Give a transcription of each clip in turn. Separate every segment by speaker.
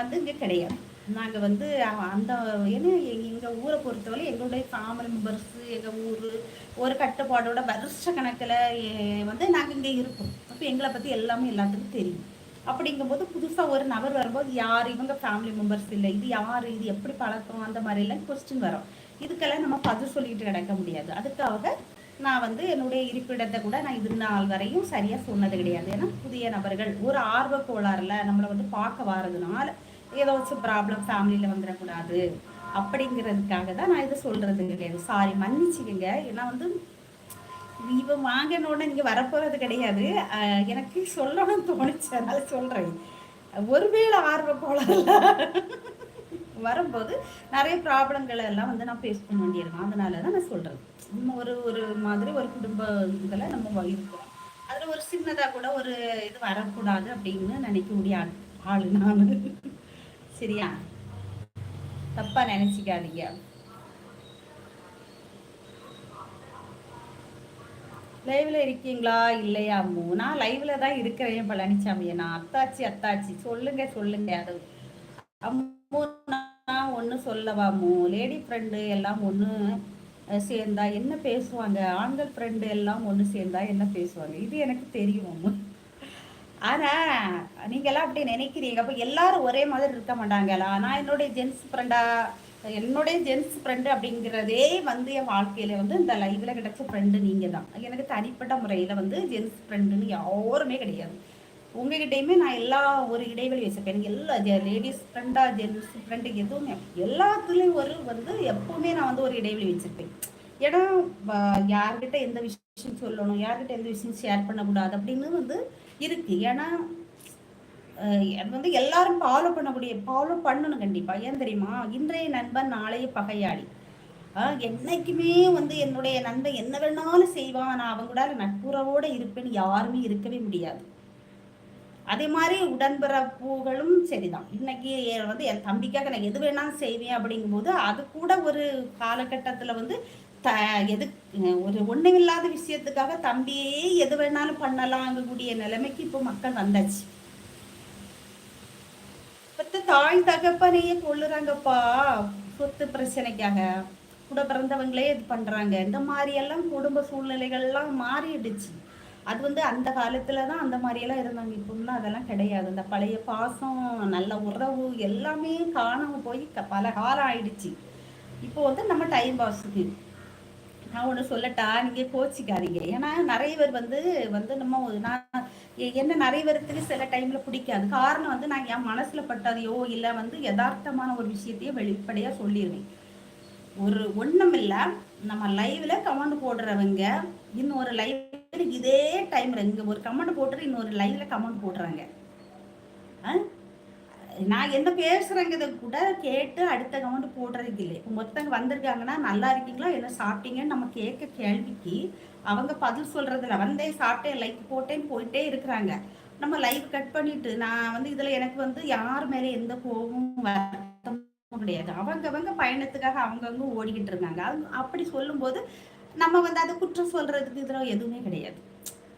Speaker 1: வந்து இங்கே கிடையாது. நாங்கள் வந்து அந்த ஏன்னா எங்கள் ஊரை பொறுத்தவரை எங்களுடைய ஃபேமிலி மெம்பர்ஸு எங்கள் ஊர் ஒரு கட்டுப்பாடோட வருஷ கணக்கில் வந்து நாங்கள் இங்கே இருப்போம் அப்போ எங்களை பற்றி எல்லாமே எல்லாத்துக்கும் தெரியும். அப்படிங்கும்போது புதுசாக ஒரு நபர் வரும்போது யார் இவங்க ஃபேமிலி மெம்பர்ஸ் இல்லை? இது யார்? இது எப்படி பழக்கம்? அந்த மாதிரிலாம் கொஸ்டின் வரும். இதுக்கெல்லாம் நம்ம பதில் சொல்லிட்டு கிடக்க முடியாது. அதுக்காக நான் வந்து என்னுடைய இருப்பிடத்தை கூட நான் இது நாள் வரையும் சரியாக சொன்னது கிடையாது. ஏன்னா புதிய நபர்கள் ஒரு ஆர்வ கோளாறுல நம்மளை வந்து பார்க்க வர்றதுனால ஏதாச்சும் ப்ராப்ளம் ஃபேமிலியில் வந்துடக்கூடாது அப்படிங்கிறதுக்காக தான் நான் இதை சொல்கிறது கிடையாது சாரி மன்னிச்சுக்கோங்க. ஏன்னா வந்து இவன் வாங்கினோடனே நீங்கள் வரப்போகிறது கிடையாது. எனக்கு சொல்லணும்னு தோணுச்சு. அதனால சொல்கிறேன் ஒருவேளை ஆர்வ கோளாறுல வரும்போது நிறைய ப்ராப்ளங்களை எல்லாம் வந்து நான் ஃபேஸ் பண்ண வேண்டியிருக்கேன் அதனால தான் நான் சொல்கிறேன் நம்ம ஒரு ஒரு மாதிரி ஒரு குடும்ப இதில் நம்ம இருக்கிறோம் அதில் ஒரு சின்னதாக கூட ஒரு இது வரக்கூடாது அப்படின்னு நினைக்கக்கூடிய ஆள் நான். சரியா? தப்பா நினைச்சிக்காதீங்க. லைவ்ல இருக்கீங்களா? இல்லையா அம்மு? நான் லைவ்ல தான் இருக்கிறேன் பழனிசாமி நான் அத்தாச்சி அத்தாச்சி. சொல்லுங்க சொல்லுங்க. அது அம்மு நான் ஒன்று சொல்லவா லேடி ஃப்ரெண்டு எல்லாம் ஒன்று சேர்ந்தா என்ன பேசுவாங்க? ஆண்கள் ஃப்ரெண்டு எல்லாம் ஒன்று சேர்ந்தா என்ன பேசுவாங்க? இது எனக்கு தெரியும் அம்மு. ஆனா நீங்களாம் அப்படி நினைக்கிறீங்க. அப்ப எல்லாரும் ஒரே மாதிரி இருக்க மாட்டாங்களா நான் என்னுடைய ஜென்ஸ் ஃப்ரெண்டா என்னுடைய ஜென்ஸ் ஃப்ரெண்டு அப்படிங்கிறதே வந்து என் வாழ்க்கையில வந்து இந்த லைவ்ல கிடைச்ச ஃப்ரெண்டு நீங்க தான் எனக்கு தனிப்பட்ட முறையில வந்து ஜென்ஸ் ஃப்ரெண்டுன்னு யாருமே கிடையாது. உங்ககிட்டயுமே நான் எல்லா ஒரு இடைவெளி வச்சிருப்பேன். எனக்கு எல்லா லேடிஸ் ஃப்ரெண்டா ஜென்ஸ் ஃப்ரெண்டு எதுவுமே எல்லாத்துலேயும் ஒரு வந்து எப்பவுமே நான் வந்து ஒரு இடைவெளி வச்சிருப்பேன். ஏன்னா யார்கிட்ட எந்த விஷயம் சொல்லணும் யார்கிட்ட எந்த விஷயம் ஷேர் பண்ணக்கூடாது அப்படின்னு வந்து இருக்கு. ஏன்னா அது வந்து எல்லாரும் ஃபாலோ பண்ணக்கூடிய ஃபாலோ பண்ணணும் கண்டிப்பா. ஏன் தெரியுமா? இன்றைய நண்பன் நாளைய பகையாளி. என்னைக்குமே வந்து என்னுடைய நண்பன் என்ன வேணாலும் செய்வான். நான் அவங்க கூட நட்புறவோட இருப்பேன்னு யாருமே இருக்கவே முடியாது. அதே மாதிரி உடன்பிறப்புகளும் சரிதான். இன்னைக்கு வந்து என் தம்பிக்காக நான் எது வேணாலும் செய்வேன் அப்படிங்கும்போது அது கூட ஒரு காலகட்டத்தில் வந்து த எது ஒரு ஒன்றுமில்லாத விஷயத்துக்காக தம்பியே எது வேணாலும் பண்ணலாங்கக்கூடிய நிலைமைக்கு இப்போ மக்கள் வந்தாச்சு. இப்போ தாய் தகப்பனையே கொள்ளுறாங்கப்பா சொத்து பிரச்சனைக்காக. கூட பிறந்தவங்களே இது பண்ணுறாங்க இந்த மாதிரியெல்லாம் குடும்ப சூழ்நிலைகள்லாம் மாறிடுச்சு. அது வந்து அந்த காலத்தில் தான் அந்த மாதிரியெல்லாம் இருந்தாங்க. இப்போலாம் அதெல்லாம் கிடையாது. அந்த பழைய பாசம் நல்ல உறவு எல்லாமே காணாமல் போய் பல காலம் ஆயிடுச்சு. இப்போ வந்து நம்ம டைம் பாஸுக்கு நான் ஒன்று சொல்லட்டா? நீங்கள் கோச்சிக்காதீங்க. ஏன்னா நிறைய பேர் வந்து வந்து நம்ம ஒரு- நான் என்ன நிறைய பேருக்கு சில டைமில் பிடிக்காது. காரணம் வந்து நான் என் மனசில் பட்டதையோ இல்லை வந்து யதார்த்தமான ஒரு விஷயத்தையோ வெளிப்படையாக சொல்லிடுவேன். ஒரு ஒன்றும் இல்லை. நம்ம லைவ்ல கமெண்ட் போடுறவங்க இன்னொரு லைவ்ல இதே டைம்ல இங்கே ஒரு கமெண்ட் போட்டுட்டு இன்னொரு லைவ்ல கமெண்ட் போடுறாங்க. ஆ? நான் என்ன பேசுறேங்கிறத கூட கேட்டு அடுத்த கவுண்ட் போடுறதுக்கு இல்லை. இப்போ மொத்தங்க வந்திருக்காங்கன்னா நல்லா இருக்கீங்களா? என்ன சாப்பிட்டீங்கன்னு நம்ம கேட்க கேள்விக்கு அவங்க பதில் சொல்றதுல வந்தே சாப்பிட்டேன் லைக் போட்டேன் போயிட்டே இருக்கிறாங்க. நம்ம லைவ் கட் பண்ணிட்டு நான் வந்து இதுல எனக்கு வந்து யார் மேல எந்த கோபமும் வருத்தமும் கிடையாது. அவங்கவங்க பயணத்துக்காக அவங்கவங்க ஓடிக்கிட்டு இருக்காங்க அது அப்படி சொல்லும்போது நம்ம வந்து அதை குற்றம் சொல்றதுக்கு இதில் எதுவுமே கிடையாது.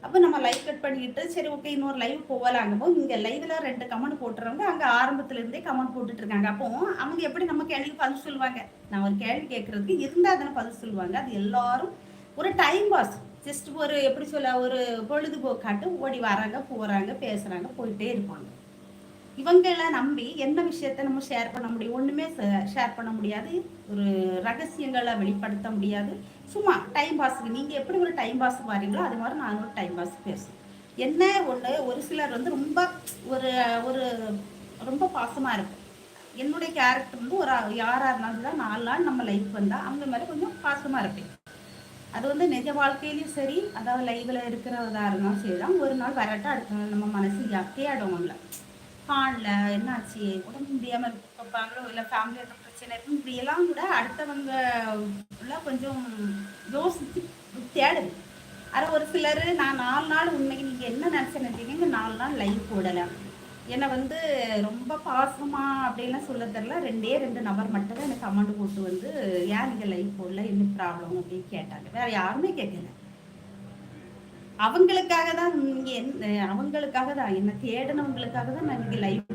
Speaker 1: அப்போ நம்ம லைவ் கட் பண்ணிக்கிட்டு சரி ஓகே இன்னொரு லைவ் போகலாங்கும்போது இங்கே லைவ்ல ரெண்டு கமெண்ட் போட்டுறவங்க அங்கே ஆரம்பத்துலேருந்தே கமெண்ட் போட்டுட்டு இருக்காங்க அப்போ அவங்க எப்படி நம்ம கேள்வி பதில் சொல்லுவாங்க? நான் ஒரு கேள்வி கேட்கறதுக்கு இருந்தால் தானே பதில் சொல்லுவாங்க. அது எல்லாரும் ஒரு டைம் பாஸ் ஜஸ்ட் ஒரு எப்படி சொல்ல ஒரு பொழுதுபோக்காட்டு ஓடி வராங்க போகிறாங்க பேசுகிறாங்க போயிட்டே இருப்பாங்க. இவங்களை நம்பி என்ன விஷயத்த நம்ம ஷேர் பண்ண முடியும்? ஒன்றுமே ஷேர் பண்ண முடியாது. ஒரு ரகசியங்களை வெளிப்படுத்த முடியாது. சும்மா டைம் பாஸுக்கு நீங்கள் எப்படி ஒரு டைம் பாஸ் பாருங்களோ அது மாதிரி நான் ஒரு டைம் பாஸ் பேசுவேன் என்ன ஒன்று ஒரு சிலர் வந்து ரொம்ப ஒரு ஒரு ரொம்ப பாசமாக இருக்கும் என்னுடைய கேரக்டர் வந்து ஒரு யாராக இருந்தாலும் தான் நாலு நாள் நம்ம லைஃப் வந்தால் அவங்க மாதிரி கொஞ்சம் பாசமாக இருப்பேன். அது வந்து நிஜ வாழ்க்கையிலையும் சரி அதாவது லைவில் இருக்கிறதா இருந்தாலும் சரி தான் ஒரு நாள் வரட்டும் அடுத்த நாள் நம்ம மனசு தேடுவோம்ல காணல என்னாச்சு? உடம்பு முடியாமல் இருப்பாங்களோ? இல்லை ஃபேமிலியில் இருக்க பிரச்சனை இருக்கும்? இப்படியெல்லாம் கூட அடுத்தவங்க உள்ள கொஞ்சம் யோசித்து தேடுது. ஆனால் ஒரு சிலர் நான் நாலு நாள் உண்மைக்கு நீங்கள் என்ன நினைச்சு நாலு நாள் லைவ் போடலை. என்னை வந்து ரொம்ப பாசமாக அப்படின்லாம் சொல்ல தெரில ரெண்டே ரெண்டு நபர் மட்டும் தான் எனக்கு கமெண்ட் போட்டு வந்து ஏன் நீங்கள் லைவ் போடல? என்ன ப்ராப்ளம் அப்படின்னு கேட்டாங்க. வேறு யாருமே கேட்கல. அவங்களுக்காக தான் இங்கே அவங்களுக்காக தான் என்ன தேடினவங்களுக்காக தான் நான் இங்க லைவ்